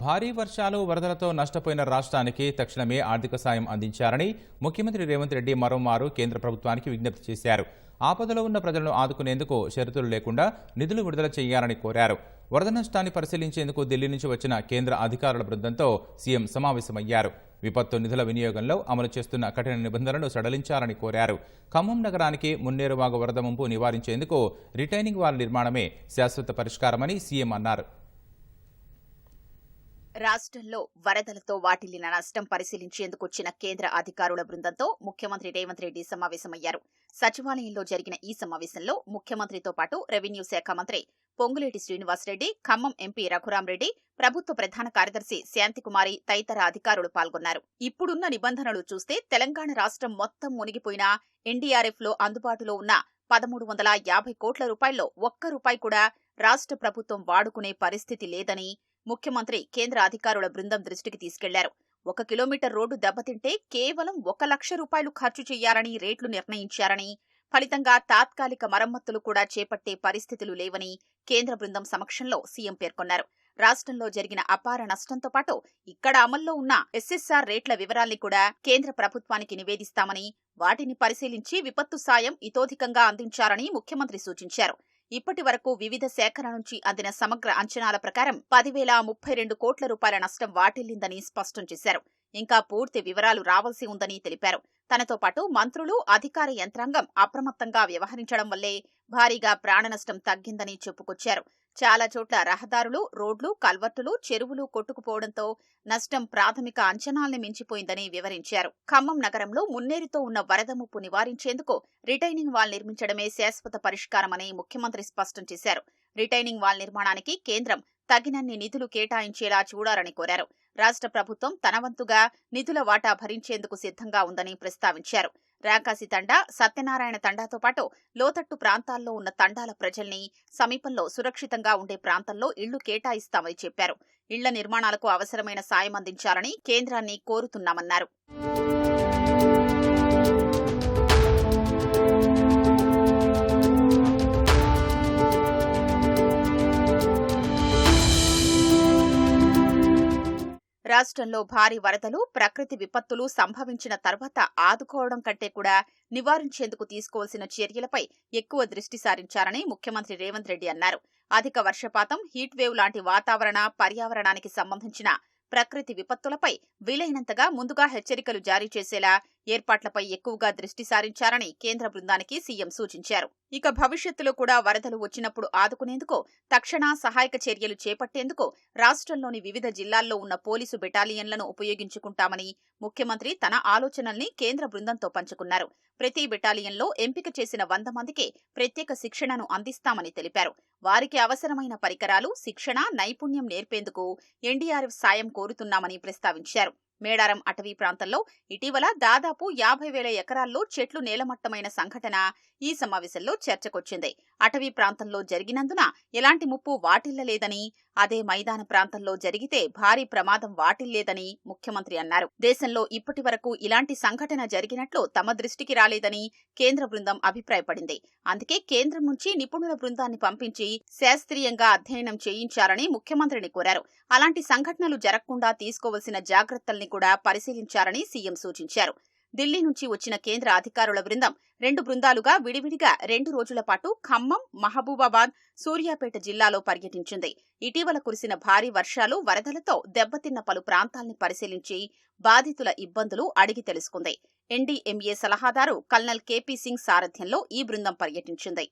భారీ వర్షాలు వరదలతో నష్టపోయిన రాష్ట్రానికి తక్షణమే ఆర్థిక సాయం అందించాలని ముఖ్యమంత్రి రేవంత్ రెడ్డి మరోమారు కేంద్ర ప్రభుత్వానికి విజ్ఞప్తి చేశారు. ఆపదలో ఉన్న ప్రజలను ఆదుకునేందుకు షరతులు లేకుండా నిధులు విడుదల చేయాలని కోరారు. వరద నష్టాన్ని పరిశీలించేందుకు ఢిల్లీ నుంచి వచ్చిన కేంద్ర అధికారుల బృందంతో సీఎం సమావేశమయ్యారు. విపత్తు నిధుల వినియోగంలో అమలు చేస్తున్న కఠిన నిబంధనలను సడలించాలని కోరారు. ఖమ్మం నగరానికి మున్నేరువాగు వరద ముంపు నివారించేందుకు రిటైనింగ్ వాల్ నిర్మాణమే శాశ్వత పరిష్కారమని సీఎం అన్నారు. రాష్ట్రంలో వరదలతో వాటిల్లిన నష్టం పరిశీలించేందుకు వచ్చిన కేంద్ర అధికారుల బృందంతో ముఖ్యమంత్రి రేవంత్ రెడ్డి సమావేశమయ్యారు. సచివాలయంలో జరిగిన ఈ సమావేశంలో ముఖ్యమంత్రితో పాటు రెవెన్యూ శాఖ మంత్రి పొంగులేటి శ్రీనివాసరెడ్డి ఖమ్మం ఎంపీ రఘురాంరెడ్డి ప్రభుత్వ ప్రధాన కార్యదర్శి శాంతికుమారి తదితర అధికారులు పాల్గొన్నారు. ఇప్పుడున్న నిబంధనలు చూస్తే తెలంగాణ రాష్ట్రం మొత్తం మునిగిపోయినా ఎన్డీఆర్ఎఫ్లో అందుబాటులో ఉన్న పదమూడు వందల యాభై కోట్ల రూపాయల్లో ఒక్క రూపాయి కూడా రాష్ట్ర ప్రభుత్వం వాడుకునే పరిస్థితి లేదని ముఖ్యమంత్రి కేంద్ర అధికారుల బృందం దృష్టికి తీసుకెళ్ళారు. ఒక కిలోమీటర్ రోడ్డు దెబ్బతింటే కేవలం ఒక లక్ష రూపాయలు ఖర్చు చేయాలని రేట్లు నిర్ణయించారని ఫలితంగా తాత్కాలిక మరమ్మతులు కూడా చేపట్టే పరిస్థితులు లేవని కేంద్ర బృందం సమక్షంలో సీఎం పేర్కొన్నారు. రాష్ట్రంలో జరిగిన అపార నష్టంతో పాటు ఇక్కడ అమల్లో ఉన్న ఎస్ఎస్ఆర్ రేట్ల వివరాల్ని కూడా కేంద్ర ప్రభుత్వానికి నివేదిస్తామని వాటిని పరిశీలించి విపత్తు సాయం ఇతోధికంగా అందించాలని ముఖ్యమంత్రి సూచించారు. ఇప్పటి వరకు వివిధ శాఖల నుంచి అందిన సమగ్ర అంచనాల ప్రకారం పదివేల ముప్పై రెండు కోట్ల రూపాయల నష్టం వాటిల్లిందని స్పష్టం చేశారు. ఇంకా పూర్తి వివరాలు రావాల్సి ఉందని తెలిపారు. తనతో పాటు మంత్రులు అధికార యంత్రాంగం అప్రమత్తంగా వ్యవహరించడం వల్లే భారీగా ప్రాణ నష్టం తగ్గిందని చెప్పుకొచ్చారు. చాలా చోట్ల రహదారులు రోడ్లు కల్వర్టులు చెరువులు కొట్టుకుపోవడంతో నష్టం ప్రాథమిక అంచనాల్ని మించిపోయిందని వివరించారు. ఖమ్మం నగరంలో మున్నేరుతో ఉన్న వరద ముప్పు నివారించేందుకు రిటైనింగ్ వాల్ నిర్మించడమే శాశ్వత పరిష్కారమని ముఖ్యమంత్రి స్పష్టం చేశారు. రిటైనింగ్ వాల్ నిర్మాణానికి కేంద్రం తగినన్ని నిధులు కేటాయించేలా చూడాలని కోరారు. రాష్ట్ర ప్రభుత్వం తన వంతుగా నిధుల వాటా భరించేందుకు సిద్ధంగా ఉందని ప్రస్తావించారు. రాకాసి తండా సత్యనారాయణ తండాతో పాటు లోతట్టు ప్రాంతాల్లో ఉన్న తండాల ప్రజల్ని సమీపంలో సురక్షితంగా ఉండే ప్రాంతంలో ఇళ్ళు కేటాయిస్తామని చెప్పారు. ఇళ్ళ నిర్మాణాలకు అవసరమైన సాయం అందించాలని కేంద్రాన్ని కోరుతున్నామన్నారు. రాష్ట్రంలో భారీ వరదలు ప్రకృతి విపత్తులు సంభవించిన తర్వాత ఆదుకోవడం కంటే కూడా నివారించేందుకు తీసుకోవాల్సిన చర్యలపై ఎక్కువ దృష్టి సారించారని ముఖ్యమంత్రి రేవంత్ రెడ్డి అన్నారు. అధిక వర్షపాతం హీట్ వేవ్ లాంటి వాతావరణ పర్యావరణానికి సంబంధించిన ప్రకృతి విపత్తులపై వీలైనంతగా ముందుగా హెచ్చరికలు జారీ చేసేలా ఏర్పాట్లపై ఎక్కువగా దృష్టి సారించారని కేంద్ర బృందానికి సీఎం సూచించారు. ఇక భవిష్యత్తులో కూడా వరదలు వచ్చినప్పుడు ఆదుకునేందుకు తక్షణ సహాయక చర్యలు చేపట్టేందుకు రాష్ట్రంలోని వివిధ జిల్లాల్లో ఉన్న పోలీసు బెటాలియన్లను ఉపయోగించుకుంటామని ముఖ్యమంత్రి తన ఆలోచనల్ని కేంద్ర బృందంతో పంచుకున్నారు. ప్రతి బెటాలియన్లో ఎంపిక చేసిన వంద మందికి ప్రత్యేక శిక్షణను అందిస్తామని తెలిపారు. వారికి అవసరమైన పరికరాలు శిక్షణ నైపుణ్యం నేర్పేందుకు ఎన్డీఆర్ఎఫ్ సాయం కోరుతున్నామని ప్రస్తావించారు. మేడారం అటవీ ప్రాంతంలో ఇటీవల దాదాపు యాభై వేల ఎకరాల్లో చెట్లు నేలమట్టమైన సంఘటన ఈ సమావేశంలో చర్చకొచ్చింది. అటవీ ప్రాంతంలో జరిగినందున ఎలాంటి ముప్పు వాటిల్లలేదని అదే మైదాన ప్రాంతంలో జరిగితే భారీ ప్రమాదం వాటిల్లేదని ముఖ్యమంత్రి అన్నారు. దేశంలో ఇప్పటి వరకు ఇలాంటి సంఘటన జరిగినట్లు తమ దృష్టికి రాలేదని కేంద్ర బృందం అభిప్రాయపడింది. అందుకే కేంద్రం నుంచి నిపుణుల బృందాన్ని పంపించి శాస్త్రీయంగా అధ్యయనం చేయించారని ముఖ్యమంత్రిని కోరారు. అలాంటి సంఘటనలు జరగకుండా తీసుకోవలసిన జాగ్రత్తల్ని కూడా పరిశీలించారని సీఎం సూచించారు. ఢిల్లీ నుంచి వచ్చిన కేంద్ర అధికారుల బృందం రెండు బృందాలుగా విడివిడిగా రెండు రోజుల పాటు ఖమ్మం మహబూబాబాద్ సూర్యాపేట జిల్లాలో పర్యటించింది. ఇటీవల కురిసిన భారీ వర్షాలు వరదలతో దెబ్బతిన్న పలు ప్రాంతాల్ని పరిశీలించి బాధితుల ఇబ్బందులు అడిగి తెలుసుకుంది. ఎన్డీఎంఏ సలహాదారు కల్నల్ కేపీ సింగ్ సారథ్యంలో ఈ బృందం పర్యటించింది.